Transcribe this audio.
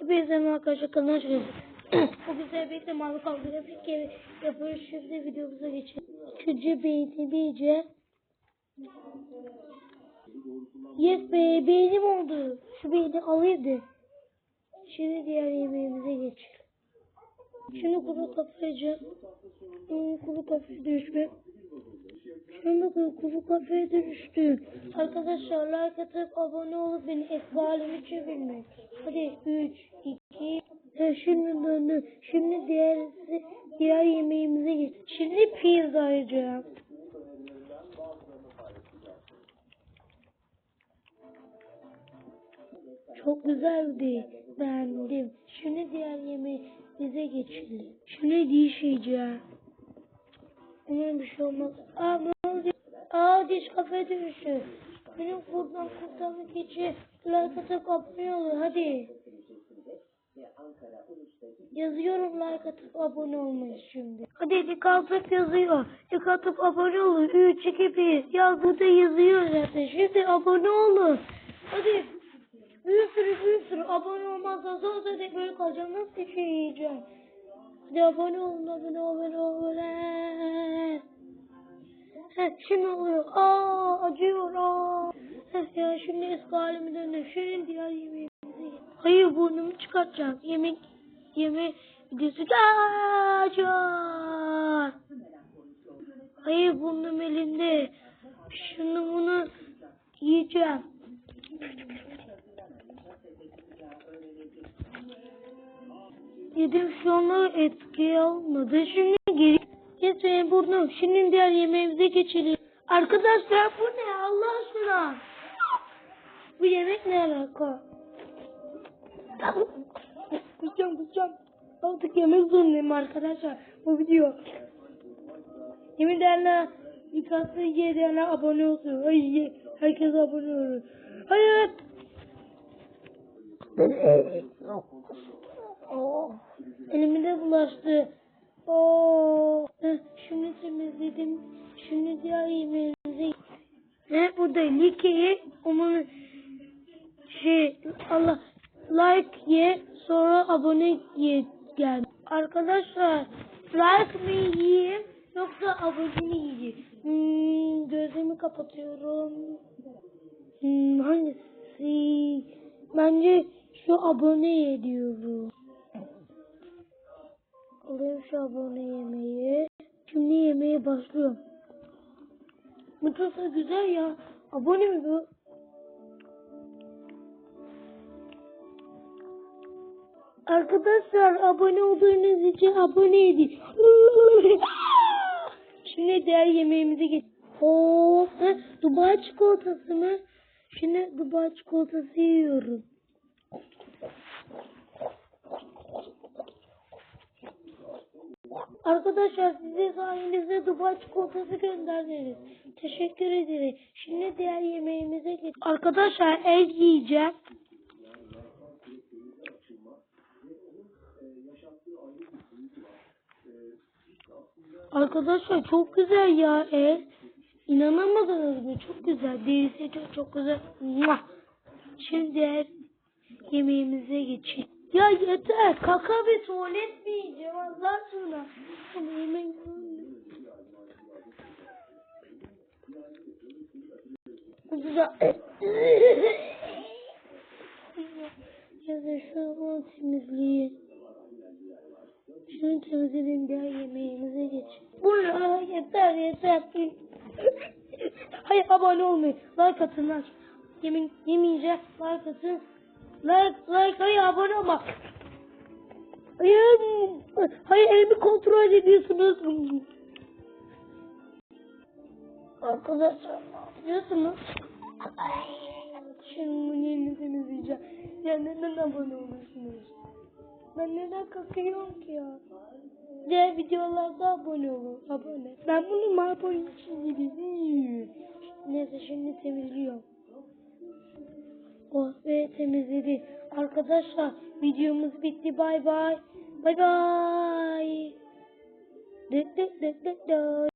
Hepinize arkadaşlar kanalına hoş geldiniz. Bugün size birlikte mavi kavga grafik gibi yapıyoruz. Şimdi videomuza geçelim. İkinci beyni iyice. Yes be beynim oldu. Şu beyni alaydı. Şimdi diğer yemeğimize geçelim. Şimdi kuru kafece. Hmm, kuru kafe düşme. Bakın kuru kafeye dönüştüm. Arkadaşlar like atıp abone olup beni eski halime çevirmek. Hadi 3, 2, ha, şimdi döndü. Şimdi diğer, diğer yemeğimize geç. Şimdi pizza yiyeceğim. Çok güzeldi. Beğendim. Şimdi diğer yemeğimize geçelim. Şimdi diş yiyeceğim. Umarım bir şey olmaz. Diş kafaya dönüştü. Benim buradan kurtarmak için like atıp abone olun hadi. Yazıyorum like atıp abone olmayı şimdi. Hadi atıp yazıyor. Atıp abone olun. 3, 2, 1. Ya burada yazıyor zaten. Şimdi abone olun. Hadi. Bir sürü bir sürü abone olmazsa zaten tek böyle kalacağım. Nasıl bir şey yiyeceğim? Hadi abone olun abone abone abone. Heh, şimdi oluyor. Aa acıyor aa. Heh, ya şimdi eski halime döndüm. Şimdi diğer yemeğimize git. Hayır burnumu çıkartacağım. Yemek yeme videosu acıyor. Hayır burnum elimde. Şimdi bunu yiyeceğim. Yedim anda etki almadı. Şimdi geçmeyin burnum. Şimdi diğer yemeğimize geçelim. Arkadaşlar bu ne Allah aşkına? Bu yemek ne alaka? Kusacağım kusacağım. Artık yemek zorundayım arkadaşlar. Bu video. Yemin ederim yıkatsı yerine abone olsun. Ay, herkes abone olsun. Hayır. Oh, elime de bulaştı. Oh, heh, şimdi temizledim. Şimdi diğer yemeğimize ve burada likeyi onun şey Allah like ye sonra abone ye gel. Arkadaşlar like mi yiyeyim yoksa abone mi yiyeyim? Hmm, gözümü kapatıyorum. Hmm, hangisi? Bence şu abone ye diyorum. Alayım şu abone yemeği. Şimdi yemeğe başlıyorum. Bu da güzel ya. Abone mi bu? Arkadaşlar abone olduğunuz için abone edin. Şimdi diğer yemeğimize geç. Oo, ha, Dubai çikolatası mı? Şimdi Dubai çikolatası yiyorum. Arkadaşlar size sayenizde Dubai çikolatası gönderdiniz. Teşekkür ederim. Şimdi diğer yemeğimize geç. Arkadaşlar el yiyeceğim. Arkadaşlar çok güzel ya el. İnanamadınız mı? Çok güzel. Derisi çok çok güzel. Şimdi diğer yemeğimize geçelim. Ya yeter. Kaka bir tuvalet mi yiyeceğim Allah yemek Güzel. ya da şu an temizleyin. Şunu temizleyelim diğer yemeğimize geç. Bu ya yeter yeter. Hayır abone olmayın. Like atın lan. Yemin, yemeyeceğim. Like atın. Like like hayır abone olma. Hayır. Hayır elimi kontrol ediyorsunuz. Arkadaşlar ne yapıyorsunuz? Şimdi elini temizleyeceğim. Ya neden abone olmuyorsunuz? Ben neden kakıyorum ki ya? Diğer videolarda abone olun. Abone. Ben bunu marpon için gibi. Neyse şimdi temizliyorum. Oh be temizledi. Arkadaşlar videomuz bitti. Bay bay. Bay bay. Dık dık dık.